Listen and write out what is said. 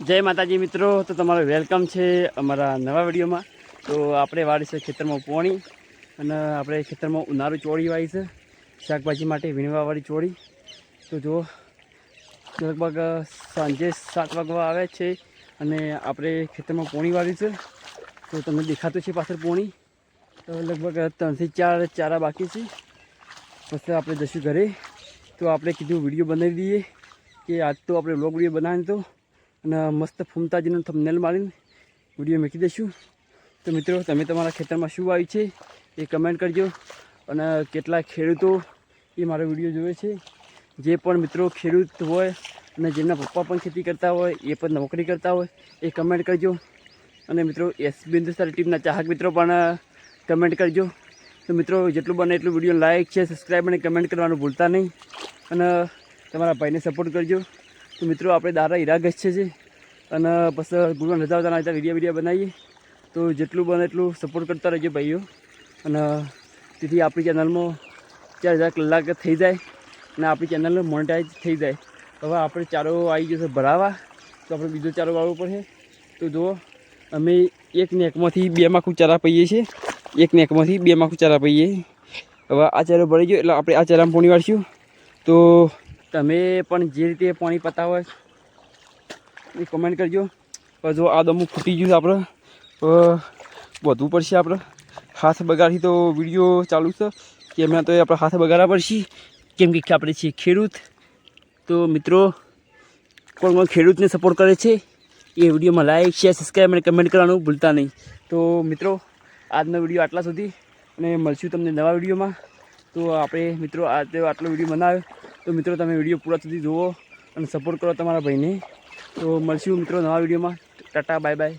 જય માતાજી મિત્રો, તો તમારું વેલકમ છે અમારા નવા વિડીયોમાં. તો આપણે વાળી છે ખેતરમાં પોણી અને આપણે ખેતરમાં ઉનાળુ ચોળી વાળી છે, શાકભાજી માટે વીણવાવાળી ચોળી. તો જો લગભગ સાંજે સાત વાગવા આવે છે અને આપણે ખેતરમાં પોણી વાળી છે. તો તમને દેખાતું છે પાછળ પોણી. તો લગભગ ત્રણથી ચાર ચારા બાકી છે. પછી આપણે જશું ઘરે. તો આપણે કીધું વીડિયો બનાવી દઈએ કે આજ તો આપણે વ્લોગ વીડિયો બનાવીને તો અને મસ્ત ફૂમતાજીનો થંબનેલ મારીને વીડિયો મૂકી દઈશું. તો મિત્રો, તમે તમારા ખેતરમાં શું આવ્યું છે એ કમેન્ટ કરજો. અને કેટલા ખેડૂતો એ મારો વીડિયો જોવે છે. જે પણ મિત્રો ખેડૂત હોય અને જેમના પપ્પા પણ ખેતી કરતા હોય, એ પણ નોકરી કરતા હોય, એ કમેન્ટ કરજો. અને મિત્રો, એસ બિંદુસારી ટીમના ચાહક મિત્રો પણ કમેન્ટ કરજો. તો મિત્રો, જેટલું બને એટલું વીડિયો લાઇક છે સબસ્ક્રાઈબ અને કમેન્ટ કરવાનું ભૂલતા નહીં. અને, તમારા ભાઈને સપોર્ટ કરજો. તો મિત્રો, આપણે દારા ગચ્છે છે. અને પછી ગુરુવાર રજા આવતા આવતા વીડિયો વીડિયો બનાવીએ. તો જેટલું બને એટલું સપોર્ટ કરતા રહેજો ભાઈઓ. અને તેથી આપણી ચેનલમાં ચાર હજાર કલાક થઈ જાય અને આપણી ચેનલ મોનેટાઈઝ થઈ જાય. હવે આપણે ચારો આવી ગયો છે ભરાવા. તો આપણે બીજો ચારો વાળવો પડશે. તો જુઓ, અમે એક નેકમાંથી બે માખું ચારા પહીએ છીએ. એક નેકમાંથી બે માખું ચારા પહીએ હવે આ ચારો ભરાઈ ગયો એટલે આપણે આ ચારામાં પાણી વાળશું. તો તમે પણ જે રીતે પાણી પતા હોય એ કમેન્ટ કરજો. જો આ દમું ફૂટી ગયું આપણે વધવું પડશે આપણે. હાથ બગાડી તો વીડિયો ચાલુ છે. કે એમાં તો આપણે હાથ બગાડવા પડશે. કેમ કે આપણે છીએ ખેડૂત. તો મિત્રો, કોણ કોણ ખેડૂતને સપોર્ટ કરે છે, એ વિડીયોમાં લાઈક શેર સબસ્ક્રાઈબ અને કમેન્ટ કરવાનું ભૂલતા નહીં. તો મિત્રો, આજનો વીડિયો આટલા સુધી. અને મળશું તમને નવા વિડીયોમાં. તો આપણે, મિત્રો, આજે આટલો વીડિયો બનાવ્યો. તો મિત્રો, તમે વીડિયો પૂરા સુધી જુઓ અને સપોર્ટ કરો તમારા ભાઈને. તો મળશું મિત્રો નવા વિડીયોમાં. Tata bye bye